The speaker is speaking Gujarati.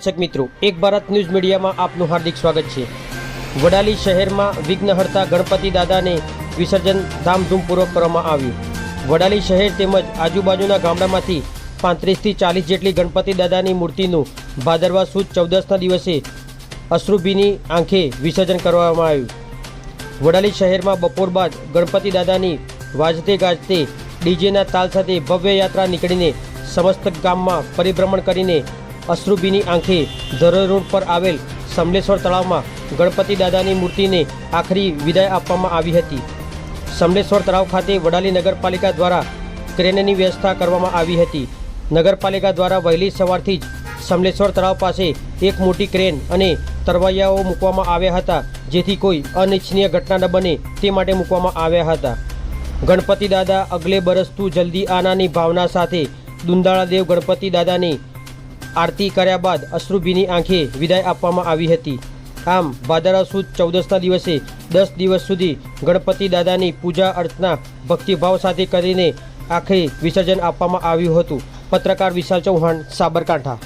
દર્શક મિત્રો, એક ભારત ન્યૂઝ મીડિયામાં આપનું હાર્દિક સ્વાગત છે. વડાલી શહેરમાં વિઘ્નહર્તા ગણપતિ દાદાને વિસર્જન ધામધૂમપૂર્વક કરવામાં આવ્યું. વડાલી શહેર તેમજ આજુબાજુના ગામડામાંથી પાંત્રીસથી ચાલીસ જેટલી ગણપતિ દાદાની મૂર્તિનું ભાદરવા સુદ ચૌદસના દિવસે અશ્રુભીની આંખે વિસર્જન કરવામાં આવ્યું. વડાલી શહેરમાં બપોર બાદ ગણપતિ દાદાની વાજતે ગાજતે ડીજેના તાલ સાથે ભવ્ય યાત્રા નીકળીને સમસ્ત ગામમાં પરિભ્રમણ કરીને અશ્રુભીની આંખે ધરોઈ રોડ પર આવેલ સમલેશ્વર તળાવમાં ગણપતિ દાદાની મૂર્તિને આખરી વિદાય આપવામાં આવી હતી. સમલેશ્વર તળાવ ખાતે વડાલી નગરપાલિકા દ્વારા ક્રેનની વ્યવસ્થા કરવામાં આવી હતી. નગરપાલિકા દ્વારા વહેલી સવારથી જ સમલેશ્વર તળાવ પાસે એક મોટી ક્રેન અને તરવૈયાઓ મૂકવામાં આવ્યા હતા, જેથી કોઈ અનિચ્છનીય ઘટના ન બને તે માટે મૂકવામાં આવ્યા હતા. ગણપતિ દાદા અગલે બરસ તું જલ્દી આનાની ભાવના સાથે દુંદાળાદેવ ગણપતિ દાદાની આરતી કર્યા બાદ અશ્રુભીની આંખે વિદાય આપવામાં આવી હતી. આમ ભાદરા સુદ ચૌદસના દિવસે દસ દિવસ સુધી ગણપતિ દાદાની પૂજા અર્ચના ભક્તિભાવ સાથે કરીને આખરે વિસર્જન આપવામાં આવ્યું હતું. પત્રકાર વિશાલ ચૌહાણ, સાબરકાંઠા.